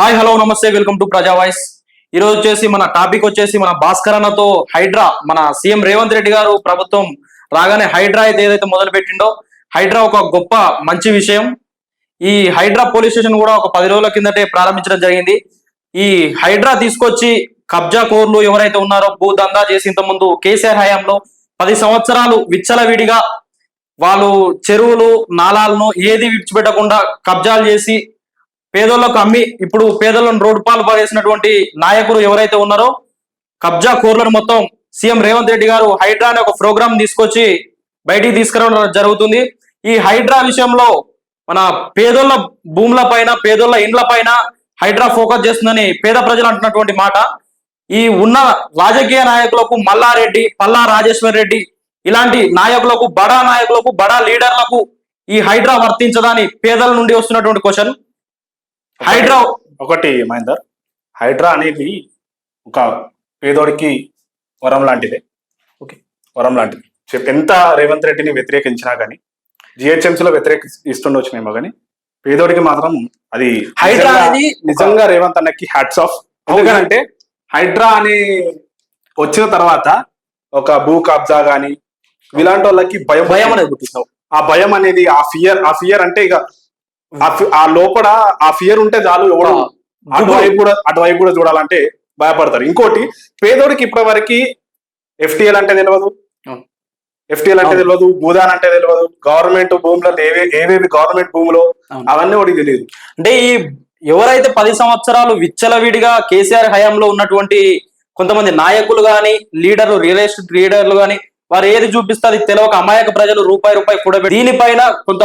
Hi hello నమస్తే welcome to Praja voice. ఈ రోజు వచ్చేసి మన టాపిక్ వచ్చేసి మన భాస్కర్ అన్నతో హైడ్రా మన సీఎం రేవంత్ రెడ్డి గారు ప్రభుత్వం రాగానే హైడ్రా అయితే ఏదైతే మొదలు పెట్టిండో హైడ్రా ఒక గొప్ప మంచి విషయం. ఈ హైడ్రా పోలీస్ స్టేషన్ కూడా ఒక పది రోజుల కిందటే ప్రారంభించడం జరిగింది. ఈ హైడ్రా తీసుకొచ్చి కబ్జా కోర్లు ఎవరైతే ఉన్నారో భూ దందా చేసి ఇంతకుముందు కేసీఆర్ హయాంలో పది సంవత్సరాలు విచ్చలవిడిగా వాళ్ళు చెరువులు నాలాలను ఏది విడిచిపెట్టకుండా కబ్జాలు చేసి పేదోళ్ళకు అమ్మి ఇప్పుడు పేదలను రోడ్డు పాలు పడేసినటువంటి నాయకులు ఎవరైతే ఉన్నారో కబ్జా కోర్లను మొత్తం సీఎం రేవంత్ రెడ్డి గారు హైడ్రా అనే ఒక ప్రోగ్రామ్ తీసుకొచ్చి బయటికి తీసుకురావడం జరుగుతుంది. ఈ హైడ్రా విషయంలో మన పేదోళ్ళ భూముల పైన పేదోళ్ళ ఇండ్ల పైన హైడ్రా ఫోకస్ చేస్తుందని పేద ప్రజలు అంటున్నటువంటి మాట. ఈ ఉన్న రాజకీయ నాయకులకు మల్లారెడ్డి పల్లా రాజేశ్వర్ రెడ్డి ఇలాంటి నాయకులకు బడా నాయకులకు బడా లీడర్లకు ఈ హైడ్రా వర్తించదని పేదల నుండి వస్తున్నటువంటి క్వశ్చన్. హైడ్రా. ఒకటి మహేందర్ హైడ్రా అనేది ఒక పేదోడికి వరం లాంటిదే. ఓకే. వరం లాంటిది. ఎంత రేవంత్ రెడ్డిని వ్యతిరేకించినా కానీ జిహెచ్ఎంసీలో వ్యతిరేకిస్తుండొచ్చునేమో కానీ పేదోడికి మాత్రం అది హైడ్రా అనేది నిజంగా రేవంత్ అన్నకి హ్యాట్స్ ఆఫ్ ఎందుకంటే హైడ్రా అని వచ్చిన తర్వాత ఒక భూ కబ్జా గాని ఇలాంటి వాళ్ళకి భయం భయం అనేది పుట్టిస్తావు ఆ భయం అనేది ఆ ఫియర్ ఆ ఫియర్ అంటే ఇక ఆ లోపల ఆ ఫియర్ ఉంటే చాలు ఎవడు అటువైపు కూడా అటువైపు కూడా చూడాలంటే భయపడతారు. ఇంకోటి పేదోడికి ఇప్పటి వరకు ఎఫ్టిఎల్ అంటే తెలియదు. ఎఫ్టిఎల్ అంటే. తెలియదు భూదాన్ అంటే తెలియదు గవర్నమెంట్ భూములలో ఏవే ఏవేవి గవర్నమెంట్ భూములో అవును. అవన్నీ వాడికి తెలియదు. అంటే ఈ ఎవరైతే పది సంవత్సరాలు విచ్చలవిడిగా కేసీఆర్ హయాంలో ఉన్నటువంటి కొంతమంది నాయకులు గాని లీడర్లు రియల్ ఎస్టేట్ లీడర్లు గాని వారు ఏది చూపిస్తే అది తెలియక అమాయక ప్రజలు రూపాయి రూపాయి కూడబెట్టి దీనిపైన కొంత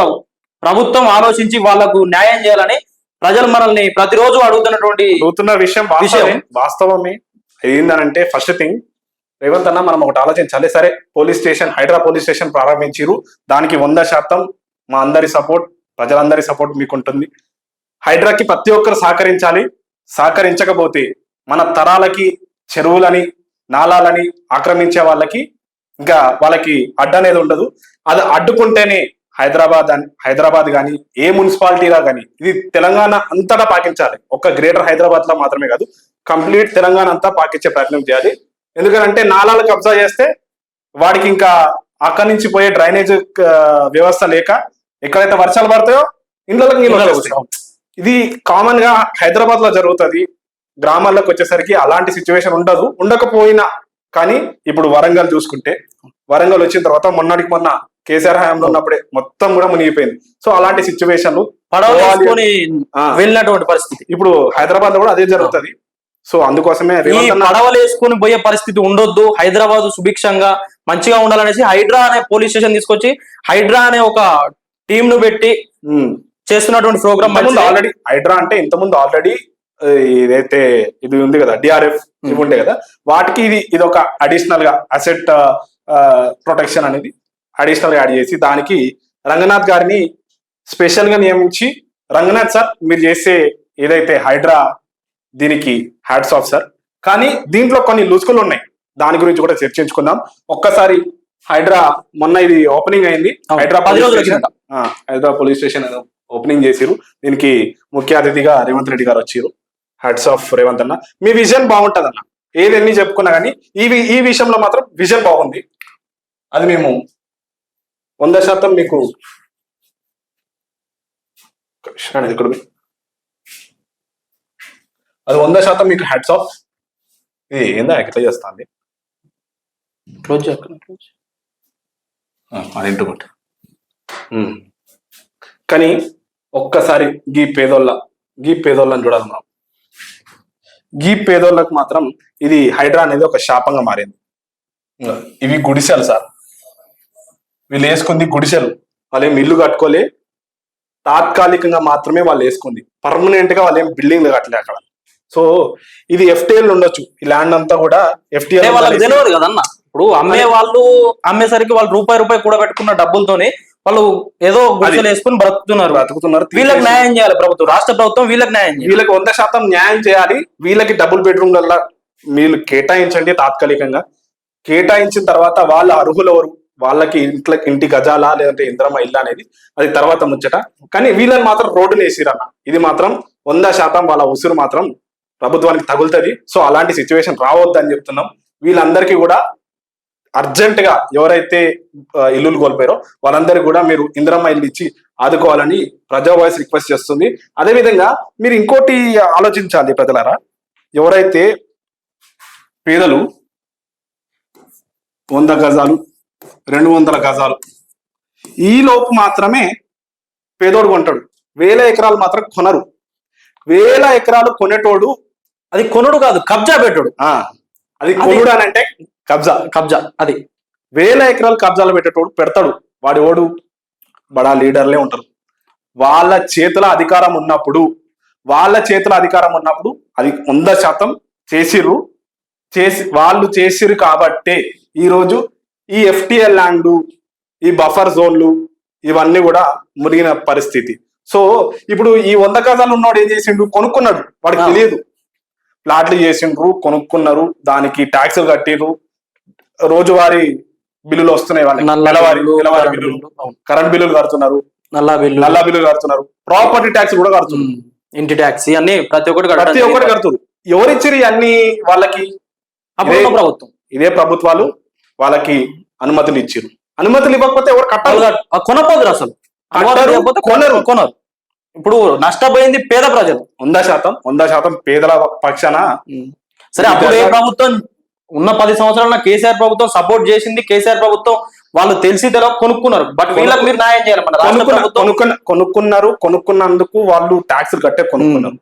ప్రభుత్వం ఆలోచించి వాళ్ళకు న్యాయం చేయాలని ప్రజలు మనల్ని ప్రతిరోజు అడుగుతున్నటువంటి అడుగుతున్న విషయం వాస్తవమే. వాస్తవమే. ఏందనంటే ఫస్ట్ థింగ్ రేవంత్ అన్న మనం ఒకటి ఆలోచించాలి. సరే police station Hydraa police station ప్రారంభించిరు దానికి వంద శాతం మా అందరి సపోర్ట్ ప్రజలందరి సపోర్ట్ మీకు ఉంటుంది హైడ్రాకి ప్రతి ఒక్కరు సహకరించాలి. సహకరించకపోతే మన తరాలకి చెరువులని నాలాలని ఆక్రమించే వాళ్ళకి ఇంకా వాళ్ళకి అడ్డు అనేది ఉండదు. అది అడ్డుకుంటేనే హైదరాబాద్ అని హైదరాబాద్ కానీ ఏ మున్సిపాలిటీలా కానీ ఇది తెలంగాణ అంతటా పాటించాలి. ఒక్క గ్రేటర్ హైదరాబాద్లో మాత్రమే కాదు కంప్లీట్ తెలంగాణ అంతా పాటించే ప్రయత్నం చేయాలి. ఎందుకంటే నాలాలు కబ్జా చేస్తే వాడికి ఇంకా అక్కడి నుంచి పోయే డ్రైనేజ్ వ్యవస్థ లేక ఎక్కడైతే వర్షాలు పడతాయో ఇండ్లకి నీళ్ళు ఇది కామన్గా హైదరాబాద్లో జరుగుతుంది. గ్రామాల్లోకి వచ్చేసరికి అలాంటి సిచ్యువేషన్ ఉండదు. ఉండకపోయినా కానీ ఇప్పుడు వరంగల్ చూసుకుంటే వరంగల్ వచ్చిన తర్వాత మొన్నటికి మొన్న కేసీఆర్ హయాంలో ఉన్నప్పుడే మొత్తం కూడా మునిగిపోయింది. సో అలాంటి సిచ్యువేషన్లు ఆ, వెళ్ళినటువంటి పరిస్థితి. ఇప్పుడు హైదరాబాద్లో కూడా అదే జరుగుతుంది. సో అందుకోసమే పడవలు వేసుకొని పోయే పరిస్థితి ఉండొద్దు. హైదరాబాద్ సుభిక్షంగా మంచిగా ఉండాలనేసి హైడ్రా అనే పోలీస్ స్టేషన్ తీసుకొచ్చి హైడ్రా అనే ఒక టీమ్ను పెట్టి చేస్తున్నటువంటి ప్రోగ్రామ్ ఆల్రెడీ హైడ్రా అంటే ఇంతకుముందు ఆల్రెడీ ఇదైతే ఇది ఉంది కదా డిఆర్ఎఫ్ ఇవి ఉండే కదా వాటికి ఇది ఇది ఒక అడిషనల్గా అసెట్ ప్రొటెక్షన్ అనేది అడిషనల్గా యాడ్ చేసి దానికి రంగనాథ్ గారిని స్పెషల్గా నియమించి రంగనాథ్ సార్ మీరు చేసే ఏదైతే హైడ్రా దీనికి హ్యాట్స్ ఆఫ్ సార్. కానీ దీంట్లో కొన్ని లూసుకులు ఉన్నాయి. దాని గురించి కూడా చర్చించుకుందాం ఒక్కసారి హైడ్రా మొన్న ఇది ఓపెనింగ్ అయింది. Hydraa police station Hyderabad police station opening చేసిరు దీనికి ముఖ్య అతిథిగా రేవంత్ రెడ్డి గారు వచ్చారు హెడ్స్ ఆఫ్ రేవంత్ అన్న. మీ విజన్ బాగుంటది అన్న ఏది ఎన్ని చెప్పుకున్నా కానీ ఈ ఈ విషయంలో మాత్రం విజన్ బాగుంది. అది మేము వంద శాతం మీకు అండి, ఇక్కడ. అది వంద శాతం మీకు హెడ్స్ ఆఫ్ ఇది ఏందా ఎట్లా చేస్తుంది? క్లోజ్. అది ఇంటుకుంట కానీ ఒక్కసారి గీ పేదోళ్ళ గీ పేదోళ్ళని చూడాలి మనం. గీ పేదోళ్ళకు మాత్రం ఇది హైడ్రా అనేది ఒక శాపంగా మారింది. ఇవి గుడిసెలు సార్. వీళ్ళు వేసుకుంది గుడిసెలు. వాళ్ళు ఏం ఇల్లు కట్టుకోలే. తాత్కాలికంగా మాత్రమే వాళ్ళు వేసుకుంది. పర్మనెంట్గా వాళ్ళు ఏం బిల్డింగ్లు కట్టలే అక్కడ. సో ఇది ఎఫ్టీఎల్ ఉండొచ్చు. ఈ ల్యాండ్ అంతా కూడా ఎఫ్టీఎల్ వాళ్ళకి తెలియదు కదన్న ఇప్పుడు అమ్మే వాళ్ళు అమ్మేసరికి వాళ్ళు రూపాయి రూపాయి కూడా పెట్టుకున్న డబ్బులతోని వాళ్ళు ఏదో గుడిసెలు వేసుకుని బ్రతుకుతున్నారు. బతుకుతున్నారు వీళ్ళకి న్యాయం చేయాలి ప్రభుత్వం. రాష్ట్ర ప్రభుత్వం వీళ్ళకి న్యాయం వీళ్ళకి వంద శాతం న్యాయం చేయాలి. వీళ్ళకి డబుల్ బెడ్రూమ్లల్లా మీరు కేటాయించండి తాత్కాలికంగా. కేటాయించిన తర్వాత వాళ్ళ అర్హులు ఎవరు? వాళ్ళకి ఇంట్లో ఇంటి గజాలా లేదంటే ఇంద్రమ ఇల్లు అనేది అది తర్వాత ముచ్చట. కానీ వీళ్ళని మాత్రం రోడ్డుని వేసిరన్న. ఇది మాత్రం వంద శాతం వాళ్ళ ఉసురు మాత్రం ప్రభుత్వానికి తగులుతుంది. సో అలాంటి సిచ్యువేషన్ రావద్దని చెప్తున్నాం. వీళ్ళందరికీ కూడా అర్జెంట్గా ఎవరైతే ఇల్లులు కోల్పోయారో వాళ్ళందరికీ కూడా మీరు ఇంద్రమ్మ ఇల్లు ఇచ్చి ఆదుకోవాలని ప్రజా వాయిస్ రిక్వెస్ట్ చేస్తుంది. అదేవిధంగా మీరు ఇంకోటి ఆలోచించాలి ప్రజలారా. ఎవరైతే పేదలు వంద గజాలు రెండు వందల గజాలు. ఈ లోపు మాత్రమే పేదోడు కొంటాడు. వేల ఎకరాలు మాత్రం కొనరు. వేల ఎకరాలు కొనేటోడు అది కొనుడు కాదు కబ్జా పెట్టుడు. ఆ అది కొనుడు అని అంటే కబ్జా కబ్జా అది. వేల ఎకరాలు కబ్జాలు పెట్టేటోడు పెడతాడు. వాడి ఓడు బడా లీడర్లే ఉంటారు. వాళ్ళ చేతుల అధికారం ఉన్నప్పుడు వాళ్ళ చేతుల అధికారం ఉన్నప్పుడు అది వంద శాతం చేసిర్రు. చేసి వాళ్ళు చేసిర్రు కాబట్టే ఈరోజు ఈ ఎఫ్టిఎల్ ల్యాండ్ ఈ బఫర్ జోన్లు ఇవన్నీ కూడా మురిగిన పరిస్థితి. సో ఇప్పుడు ఈ వంద గజాలు ఉన్నవాడు ఏం చేసిండు? కొనుక్కున్నాడు. వాడికి. తెలియదు. ప్లాట్లు చేసిండ్రు కొనుక్కున్నారు. దానికి ట్యాక్సులు కట్టిర్రు. రోజువారీ బిల్లులు వస్తున్నాయి వాళ్ళకి నెలవారీ బిల్లులు. కరెంట్ బిల్లులు కడుతున్నారు. నల్లా బిల్లు. నల్ల బిల్లులు కడుతున్నారు. ప్రాపర్టీ ట్యాక్స్ కూడా కడుతున్నారు. ఇంటి ట్యాక్సీ అన్ని ప్రతి ఒక్కటి ప్రతి ఒక్కటి. కడుతున్నారు. ఎవరిచ్చిరి అన్ని వాళ్ళకి? ప్రభుత్వం. ఇదే ప్రభుత్వాలు. వాళ్ళకి అనుమతులు ఇచ్చిరు అనుమతులు ఇవ్వకపోతే ఎవరు కట్టాలి కొనపోదురు అసలు. కొనరు. కొనరు. ఇప్పుడు నష్టపోయింది పేద ప్రజలు. వంద శాతం వంద శాతం పేదల పక్షాన సరే అప్పుడు ఏ ప్రభుత్వం ఉన్న పది సంవత్సరాల కేసీఆర్ ప్రభుత్వం సపోర్ట్ చేసింది కేసీఆర్ ప్రభుత్వం వాళ్ళు తెలిసి తెలియక కొనుక్కున్నారు. బట్ వీళ్ళకి మీరు న్యాయం చేయాలి మన రాష్ట్ర కొనుక్కున్న ప్రభుత్వం. కొనుక్కున్న కొనుక్కున్నారు కొనుక్కున్నందుకు వాళ్ళు ట్యాక్సులు కట్టే కొనుక్కున్నారు.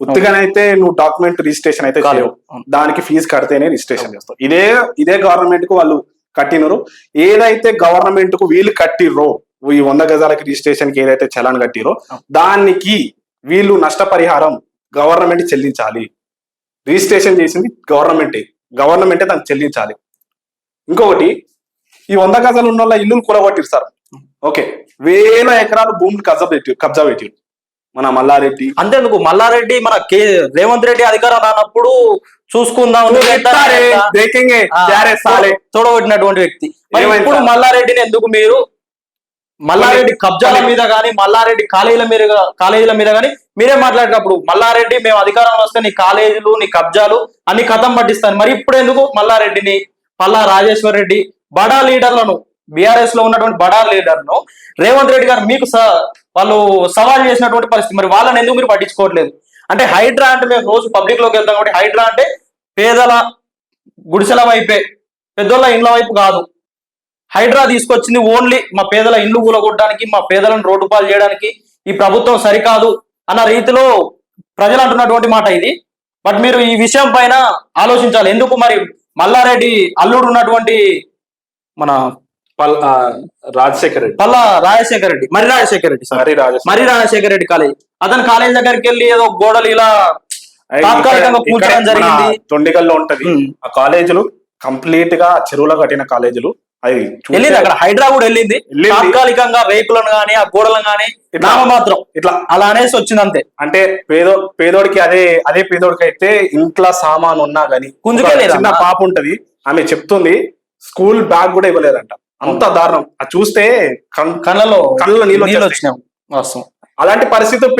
ఉత్తిగానైతే నువ్వు డాక్యుమెంట్ రిజిస్ట్రేషన్ అయితే. చేయవు. దానికి ఫీజు కడితేనే రిజిస్ట్రేషన్ చేస్తావు. ఇదే ఇదే గవర్నమెంట్కు వాళ్ళు కట్టినరు. ఏదైతే గవర్నమెంట్కు వీళ్ళు కట్టిర్రో ఈ వంద గజాలకి రిజిస్ట్రేషన్కి ఏదైతే చలాన్ కట్టిరో దానికి వీళ్ళు నష్టపరిహారం గవర్నమెంట్ చెల్లించాలి. రిజిస్ట్రేషన్ చేసింది గవర్నమెంటే గవర్నమెంటే దానికి చెల్లించాలి. ఇంకొకటి ఈ వంద గజాలు ఉన్న వాళ్ళ ఇల్లులు కూలగొట్టిరు సార్. ఓకే. వేల ఎకరాలు భూములు కబ్జా పెట్టి కబ్జా పెట్టిరు మన మల్లారెడ్డి. అంతే నువ్వు మల్లారెడ్డి మన కే రేవంత్ రెడ్డి అధికారం రానప్పుడు చూసుకుందాం చూడబట్టినటువంటి వ్యక్తి. ఇప్పుడు మల్లారెడ్డిని ఎందుకు మీరు మల్లారెడ్డి కబ్జాల మీద గానీ మల్లారెడ్డి కాలేజీల మీద కాలేజీల మీద గానీ మీరే మాట్లాడినప్పుడు మల్లారెడ్డి మేము అధికారంలో వస్తే నీ కాలేజీలు నీ కబ్జాలు అన్ని కథం పట్టిస్తాను. మరి ఇప్పుడు ఎందుకు మల్లారెడ్డిని పల్లా రాజేశ్వర్ రెడ్డి బడా లీడర్లను బీఆర్ఎస్లో ఉన్నటువంటి బడా లీడర్ను రేవంత్ రెడ్డి గారు మీకు స- వాళ్ళు సవాల్ చేసినటువంటి పరిస్థితి. మరి వాళ్ళని ఎందుకు మీరు పట్టించుకోవట్లేదు? అంటే హైడ్రా అంటే మేము రోజు పబ్లిక్లోకి వెళ్తాం కాబట్టి హైడ్రా అంటే పేదల గుడిసెల వైపే. పెద్దోళ్ళ ఇండ్ల వైపు కాదు. హైడ్రా తీసుకొచ్చింది ఓన్లీ మా పేదల ఇండ్లు కూలగొట్టడానికి మా పేదలను రోడ్డు పాలు చేయడానికి. ఈ ప్రభుత్వం సరికాదు అన్న రీతిలో ప్రజలు అంటున్నటువంటి మాట ఇది. బట్ మీరు ఈ విషయం పైన ఆలోచించాలి. ఎందుకు మరి మల్లారెడ్డి అల్లుడు ఉన్నటువంటి మన రాజశేఖర్ రెడ్డి. పల్లా రాజశేఖర రెడ్డి. మరి రాజశేఖర రెడ్డి సార్. మరి రాజశేఖర్ రెడ్డి. కాలేజ్. అతను కాలేజ్ దగ్గరికి వెళ్ళి ఏదో గోడలు ఇలా తాత్కాలికంగా జరిగింది. తొండిగల్లో ఉంటది. ఆ కాలేజీలు కంప్లీట్గా చెరువులో కట్టిన కాలేజీలు. అది వెళ్ళింది అక్కడ. హైడ్రా కూడా వెళ్ళింది. తాత్కాలికంగా రేకులను గానీ ఆ గోడలను గానీ. నామమాత్రం ఇట్లా అలా అనేసి వచ్చింది అంతే అంటే పేదో పేదోడికి అదే అదే పేదోడికి అయితే ఇంట్లో సామాన్ ఉన్నా గానీ? చిన్న పాప ఉంటది. ఆమె చెప్తుంది స్కూల్ బ్యాగ్ కూడా ఇవ్వలేదంట. అంత దారుణం. అది చూస్తే కళ్ళలో కళ్ళలో నీళ్ళు. వచ్చినాం వాస్తవం. అలాంటి పరిస్థితులు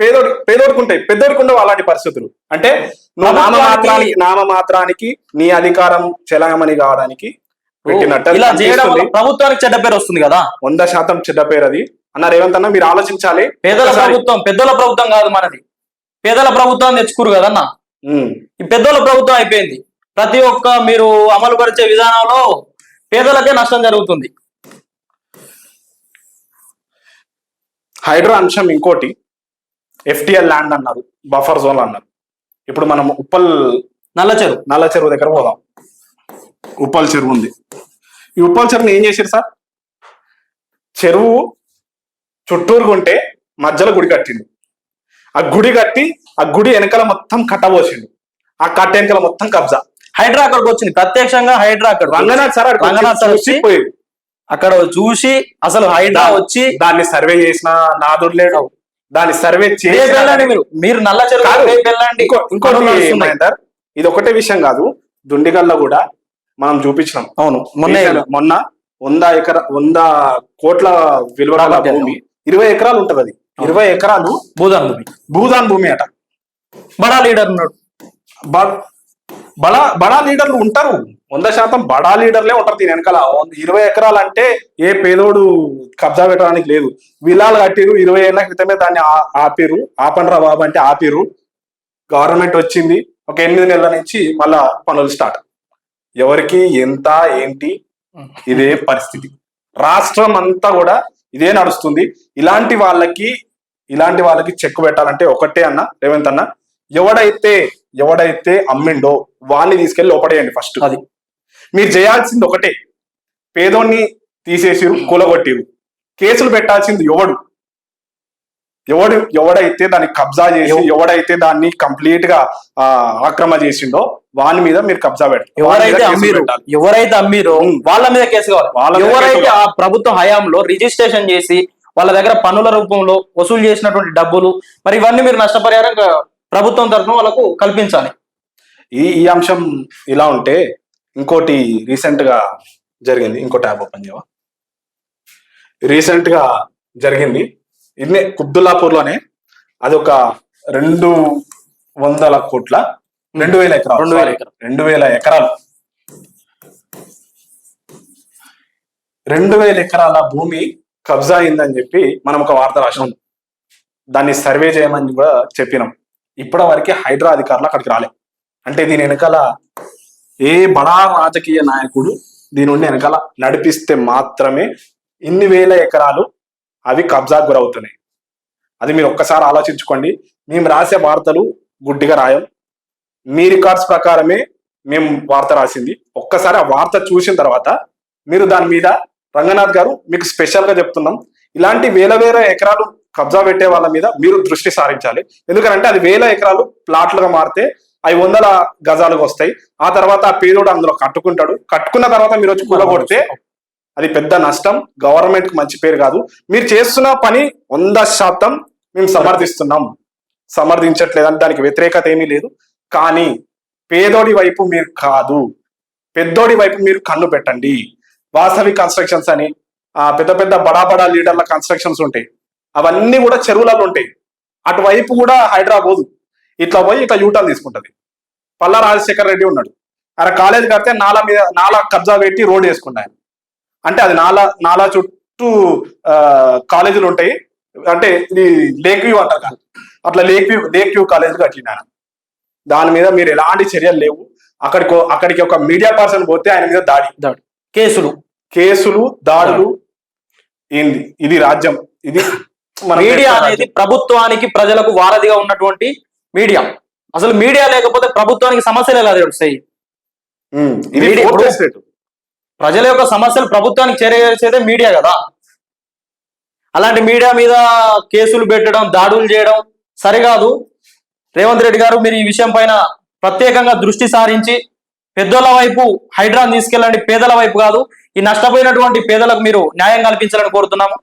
పేదోడి పేదోడికి ఉంటాయి పెద్దోడికి ఉండవు అలాంటి పరిస్థితులు. అంటే నువ్వు నామమాత్రానికి నామమాత్రానికి నీ అధికారం చెలామణి కావడానికి పెట్టినట్టు ఇలా చేయడం. ప్రభుత్వానికి చెడ్డ పేరు వస్తుంది కదా? వంద శాతం చెడ్డ పేరు అది. అన్న రేవంత్ అన్న మీరు ఆలోచించాలి. పేదల. ప్రభుత్వం పెద్దల ప్రభుత్వం కాదు మనది. పేదల ప్రభుత్వం తెచ్చుకురు కదన్న పెద్దల ప్రభుత్వం అయిపోయింది. ప్రతి ఒక్క మీరు అమలు పరిచే విధానంలో పేదలకే నష్టం జరుగుతుంది. హైడ్రా అంశం ఇంకోటి ఎఫ్టిఎల్ ల్యాండ్ అన్నారు బఫర్ జోన్ అన్నారు. ఇప్పుడు మనం ఉప్పల్ నల్ల చెరువు. నల్ల చెరువు దగ్గర పోదాం. ఉప్పల్ చెరువు ఉంది. ఈ ఉప్పల్ చెరువుని ఏం చేశారు సార్? చెరువు చుట్టూరు ఉంటే మధ్యలో గుడి కట్టిండు. ఆ గుడి కట్టి ఆ గుడి వెనకాల మొత్తం కట్టబోసిండు ఆ కట్ట వెనకాల మొత్తం కబ్జా. హైడ్రా అక్కడికి వచ్చింది. ప్రత్యక్షంగా హైడ్రా అక్కడ రంగనాథ్ సార్ రంగనాథ్ సార్ వచ్చి. అక్కడ చూసి అసలు హైడ్రా వచ్చి దాన్ని సర్వే చేసిన నాదుడు లేడు. దాన్ని సర్వే చేసి మీరు. మీరు నల్ల చెరువు ఇంకోటి ఇది ఒకటే విషయం కాదు. దుండిగల్లో కూడా మనం చూపించినాం. అవును మొన్నే మొన్న వంద ఎకర వంద కోట్ల విలువ భూమి. ఇరవై ఎకరాలు ఉంటది అది. ఇరవై ఎకరాలు భూదాన్ భూమి. భూదాన్ భూమి అట. బడా లీడర్ ఉన్నాడు. బ- బడా బడా లీడర్లు ఉంటారు. వంద శాతం బడా లీడర్లే ఉంటారు దీని వెనకాల. ఇరవై ఎకరాలు అంటే ఏ పేదోడు కబ్జా పెట్టడానికి లేదు. విలాలు కట్టిరు ఇరవై ఏళ్ళ క్రితమే దాన్ని ఆపిరు. ఆపండ్రా బాబు అంటే ఆపిరు. గవర్నమెంట్ వచ్చింది. ఒక ఎనిమిది నెలల నుంచి మళ్ళా పనులు స్టార్ట్. ఎవరికి ఎంత ఏంటి ఇదే పరిస్థితి. రాష్ట్రం అంతా కూడా ఇదే నడుస్తుంది. ఇలాంటి వాళ్ళకి ఇలాంటి వాళ్ళకి చెక్ పెట్టాలంటే ఒకటే అన్న రేవంత్ అన్న. ఎవడైతే ఎవడైతే అమ్మిండో వాడిని తీసుకెళ్ళి లోపడేయండి ఫస్ట్. అది. మీరు చేయాల్సింది ఒకటే. పేదోన్ని తీసేసిరు కూలగొట్టిరు. కేసులు పెట్టాల్సింది ఎవడు? ఎవడు ఎవడైతే దాన్ని కబ్జా చేసి ఎవ- ఎవడైతే దాన్ని కంప్లీట్గా ఆక్రమ చేసిండో వాని మీద మీరు కబ్జా పెట్టాలి ఎవరైతే అమ్మిరో. ఎవరైతే అమ్మిరో. వాళ్ళ మీద కేసు కావాలి. ఎవరైతే ఆ ప్రభుత్వ హయాంలో రిజిస్ట్రేషన్ చేసి వాళ్ళ దగ్గర పన్నుల రూపంలో వసూలు చేసినటువంటి డబ్బులు మరి ఇవన్నీ మీరు నష్టపరిహారం ప్రభుత్వం తరఫున వాళ్ళకు కల్పించాలి. ఈ ఈ అంశం ఇలా ఉంటే ఇంకోటి రీసెంట్గా జరిగింది. ఇంకో ట్యాబ్ ఓపెన్ చేయవా రీసెంట్గా జరిగింది. ఇన్నే కుబ్దుల్లాపూర్లోనే అది ఒక రెండు వందల కోట్ల రెండు వేల ఎకరాలు రెండు వేల ఎకరాలు. రెండు వేల ఎకరాలు. రెండు వేల ఎకరాల భూమి కబ్జా అయిందని చెప్పి మనం ఒక వార్త రాసినాం. దాన్ని సర్వే చేయమని కూడా చెప్పినాం. ఇప్పటి వరకు హైడ్రా అధికారులు అక్కడికి రాలే. అంటే దీని వెనకాల ఏ బడా రాజకీయ నాయకుడు దీని నుండి వెనకాల నడిపిస్తే మాత్రమే ఇన్ని వేల ఎకరాలు అవి కబ్జాకు గురవుతున్నాయి. అది మీరు ఒక్కసారి ఆలోచించుకోండి. మేము రాసే వార్తలు గుడ్డిగా రాయం. మీ రికార్డ్స్ ప్రకారమే మేము వార్త రాసింది. ఒక్కసారి ఆ వార్త చూసిన తర్వాత మీరు దాని మీద రంగనాథ్ గారు మీకు స్పెషల్గా చెప్తున్నాం. ఇలాంటి వేల వేల ఎకరాలు కబ్జా పెట్టే వాళ్ళ మీద మీరు దృష్టి సారించాలి. ఎందుకంటే అది వేల ఎకరాలు ప్లాట్లుగా మారితే అవి వందల గజాలుగా వస్తాయి. ఆ తర్వాత ఆ పేదోడు అందులో కట్టుకుంటాడు. కట్టుకున్న తర్వాత మీరు వచ్చి కూలగొడితే అది పెద్ద నష్టం. గవర్నమెంట్కి మంచి పేరు కాదు. మీరు చేస్తున్న పని వంద శాతం మేము సమర్థిస్తున్నాం. సమర్థించట్లేదని దానికి వ్యతిరేకత ఏమీ లేదు. కానీ పేదోడి వైపు మీరు కాదు. పెద్దోడి వైపు మీరు కన్ను పెట్టండి. వాసవి కన్స్ట్రక్షన్స్ అని ఆ పెద్ద పెద్ద బడా బడా లీడర్ల కన్స్ట్రక్షన్స్ ఉంటాయి. అవన్నీ కూడా చెరువులలో ఉంటాయి. అటువైపు కూడా హైడ్రా పోదు. ఇట్లా పోయి ఇట్లా యూటర్న్ తీసుకుంటది. పల్లా రాజశేఖర్ రెడ్డి ఉన్నాడు. ఆయన కాలేజ్ కడితే నాలా మీద నాలా కబ్జా పెట్టి రోడ్ వేసుకున్నాను అంటే అది నాలా నాలా చుట్టూ కాలేజీలు ఉంటాయి. అంటే ఇది లేక్ వ్యూ అంటారు కదా. అట్లా lake view lake view college కట్టినాను దాని మీద మీరు ఎలాంటి చర్యలు లేవు. అక్కడికి అక్కడికి ఒక మీడియా పర్సన్ పోతే ఆయన మీద దాడి. కేసులు. కేసులు దాడులు. ఏంది? ఇది రాజ్యం. ఇది మీడియా అనేది ప్రభుత్వానికి ప్రజలకు వారధిగా ఉన్నటువంటి మీడియా. అసలు మీడియా లేకపోతే ప్రభుత్వానికి సమస్యలు ఎలా estate. ప్రజల యొక్క సమస్యలు ప్రభుత్వానికి చేరవేసేదే మీడియా కదా. అలాంటి మీడియా మీద కేసులు పెట్టడం దాడులు చేయడం సరికాదు. రేవంత్ రెడ్డి గారు మీరు ఈ విషయం పైన ప్రత్యేకంగా దృష్టి సారించి పెద్దోళ్ళ వైపు హైడ్రాన్ తీసుకెళ్ళండి పేదల వైపు కాదు. ఈ నష్టపోయినటువంటి పేదలకు మీరు న్యాయం కల్పించాలని కోరుతున్నాము.